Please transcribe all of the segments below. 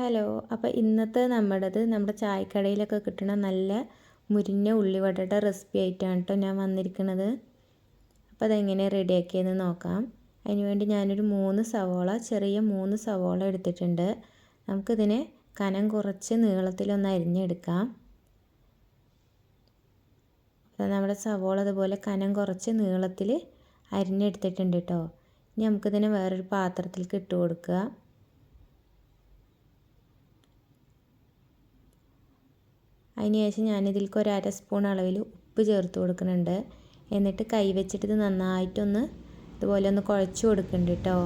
Hello അപ്പോൾ ഇന്നത്തെ നമ്മുടേത് നമ്മുടെ ചായക്കടയിലൊക്കെ കിട്ടുന്ന നല്ല മുരിഞ്ഞ ഉള്ളിവടയുടെ റെസിപ്പി ആയിട്ടാണ് കേട്ടോ ഞാൻ വന്നിരിക്കുന്നത് അപ്പോൾ അതെങ്ങനെ റെഡിയാക്കിയെന്ന് നോക്കാം. അതിനുവേണ്ടി ഞാനൊരു മൂന്ന് സവോള ചെറിയ മൂന്ന് സവോള എടുത്തിട്ടുണ്ട്. നമുക്കിതിനെ കനം കുറച്ച് നീളത്തിലൊന്ന് അരിഞ്ഞെടുക്കാം. അപ്പോൾ നമ്മുടെ സവോള അതുപോലെ കനം കുറച്ച് നീളത്തിൽ അരിഞ്ഞെടുത്തിട്ടുണ്ട് കേട്ടോ. ഇനി നമുക്കിതിനെ വേറൊരു പാത്രത്തിലേക്ക് ഇട്ട് കൊടുക്കുക. അതിന് ശേഷം ഞാനിതിലേക്ക് ഒരു അര സ്പൂൺ അളവിൽ ഉപ്പ് ചേർത്ത് കൊടുക്കുന്നുണ്ട്. എന്നിട്ട് കൈ വെച്ചിട്ട് ഇത് നന്നായിട്ടൊന്ന് ഇതുപോലെ ഒന്ന് കുഴച്ച് കൊടുക്കുന്നുണ്ട് കേട്ടോ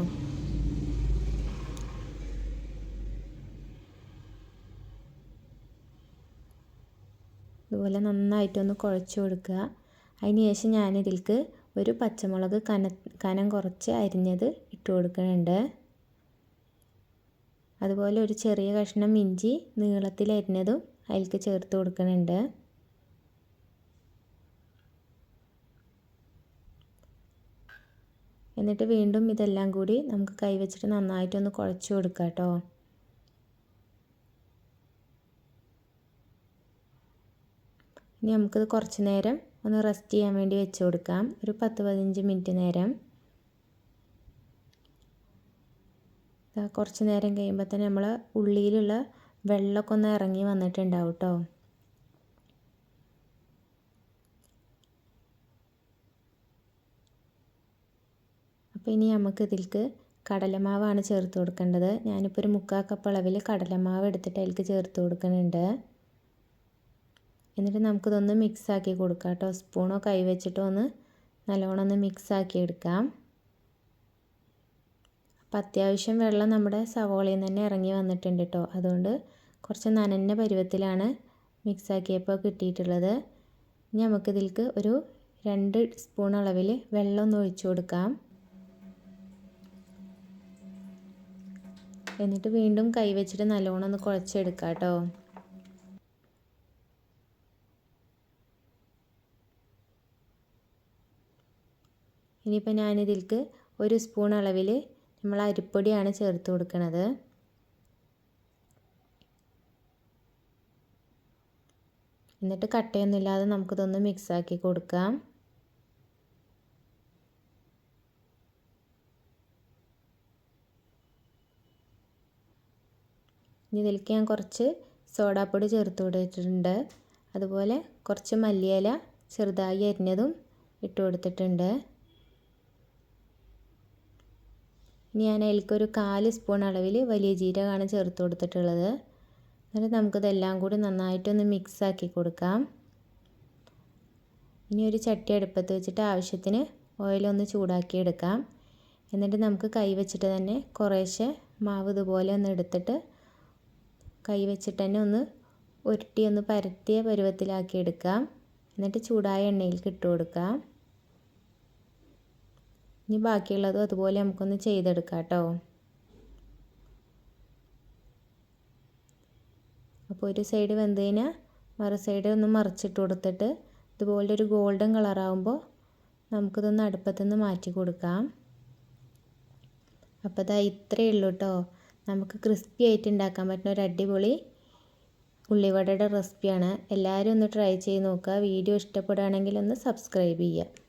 ഇതുപോലെ നന്നായിട്ടൊന്ന് കുഴച്ച് കൊടുക്കുക. അതിന് ശേഷം ഞാനിതിലേക്ക് ഒരു പച്ചമുളക് കന കനം കുറച്ച് അരിഞ്ഞത് ഇട്ട് കൊടുക്കുന്നുണ്ട്. അതുപോലെ ഒരു ചെറിയ കഷ്ണം ഇഞ്ചി നീളത്തിൽ അരിഞ്ഞതും അതിലേക്ക് ചേർത്ത് കൊടുക്കുന്നുണ്ട്. എന്നിട്ട് വീണ്ടും ഇതെല്ലാം കൂടി നമുക്ക് കൈവച്ചിട്ട് നന്നായിട്ടൊന്ന് കുഴച്ച് കൊടുക്കാം കേട്ടോ. ഇനി നമുക്കിത് കുറച്ച് നേരം ഒന്ന് റെസ്റ്റ് ചെയ്യാൻ വേണ്ടി വെച്ച് കൊടുക്കാം. ഒരു പത്ത് പതിനഞ്ച് മിനിറ്റ് നേരം. കുറച്ച് നേരം കഴിയുമ്പോൾ തന്നെ നമ്മൾ ഉള്ളിയിലുള്ള വെള്ളമൊക്കെ ഒന്ന് ഇറങ്ങി വന്നിട്ടുണ്ടാവും കേട്ടോ അപ്പോൾ ഇനി നമുക്ക് ഇതിലേക്ക് കടലമാവാണ് ചേർത്ത് കൊടുക്കേണ്ടത്. ഞാനിപ്പോൾ ഒരു മുക്കാൽ കപ്പ് അളവിൽ കടലമാവ് എടുത്തിട്ട് അതിലേക്ക് ചേർത്ത് കൊടുക്കുന്നുണ്ട്. എന്നിട്ട് നമുക്കിതൊന്ന് മിക്സ് ആക്കി കൊടുക്കാം കേട്ടോ സ്പൂണോ കൈ വെച്ചിട്ടോ ഒന്ന് നല്ലോണം ഒന്ന് മിക്സ് ആക്കി എടുക്കാം. അപ്പോൾ അത്യാവശ്യം വെള്ളം നമ്മുടെ സവോളയിൽ നിന്ന് തന്നെ ഇറങ്ങി വന്നിട്ടുണ്ട് കേട്ടോ അതുകൊണ്ട് കുറച്ച് നനഞ്ഞ പരുവത്തിലാണ് മിക്സാക്കിയപ്പോൾ കിട്ടിയിട്ടുള്ളത്. ഇനി നമുക്കിതിലേക്ക് ഒരു രണ്ട് സ്പൂൺ അളവിൽ വെള്ളം ഒന്ന് ഒഴിച്ചു കൊടുക്കാം. എന്നിട്ട് വീണ്ടും കൈ വെച്ചിട്ട് നല്ലോണം ഒന്ന് കുഴച്ചെടുക്കാം കേട്ടോ ഇനിയിപ്പോൾ ഞാനിതിലേക്ക് ഒരു സ്പൂൺ അളവിൽ നമ്മൾ അരിപ്പൊടിയാണ് ചേർത്ത് കൊടുക്കുന്നത് എന്നിട്ട് കട്ടയൊന്നുമില്ലാതെ നമുക്കിതൊന്ന് മിക്സാക്കി കൊടുക്കാം. ഇനി ഇതിലേക്ക് ഞാൻ കുറച്ച് സോഡാപ്പൊടി ചേർത്ത് കൊടുത്തിട്ടുണ്ട്. അതുപോലെ കുറച്ച് മല്ലിയില ചെറുതായി അരിഞ്ഞതും ഇട്ട് കൊടുത്തിട്ടുണ്ട്. ഇനി ഞാൻ അതിലേക്കൊരു കാൽ സ്പൂൺ അളവിൽ വലിയ ജീരകമാണ് ചേർത്ത് കൊടുത്തിട്ടുള്ളത്. എന്നിട്ട് നമുക്കിതെല്ലാം കൂടി നന്നായിട്ടൊന്ന് മിക്സ് ആക്കി കൊടുക്കാം. ഇനി ഒരു ചട്ടി അടുപ്പത്ത് വെച്ചിട്ട് ആവശ്യത്തിന് ഓയിലൊന്ന് ചൂടാക്കിയെടുക്കാം. എന്നിട്ട് നമുക്ക് കൈ വെച്ചിട്ട് തന്നെ കുറേശ്ശെ മാവ് ഇതുപോലെ ഒന്ന് എടുത്തിട്ട് കൈ വെച്ചിട്ട് തന്നെ ഒന്ന് ഉരുട്ടി ഒന്ന് പരത്തിയ പരുവത്തിലാക്കി എടുക്കാം എന്നിട്ട് ചൂടായ എണ്ണയിൽ ഇട്ട് കൊടുക്കാം. ഇനി ബാക്കിയുള്ളതും അതുപോലെ നമുക്കൊന്ന് ചെയ്തെടുക്കാം കേട്ടോ. അപ്പോൾ ഒരു സൈഡ് വെന്ത് കഴിഞ്ഞാൽ മറു സൈഡ് ഒന്ന് മറിച്ചിട്ട് കൊടുത്തിട്ട് ഇതുപോലെ ഒരു ഗോൾഡൻ കളറാകുമ്പോൾ നമുക്കിതൊന്ന് അടുപ്പത്തുനിന്ന് മാറ്റി കൊടുക്കാം. അപ്പോൾ ഇതാ ഇത്രയേ ഉള്ളൂ കേട്ടോ. നമുക്ക് ക്രിസ്പി ആയിട്ട് ഉണ്ടാക്കാൻ പറ്റുന്ന ഒരു അടിപൊളി ഉള്ളിവടയുടെ റെസിപ്പിയാണ് എല്ലാവരും ഒന്ന് ട്രൈ ചെയ്ത് നോക്കുക. വീഡിയോ ഇഷ്ടപ്പെടുകയാണെങ്കിൽ ഒന്ന് സബ്സ്ക്രൈബ് ചെയ്യുക.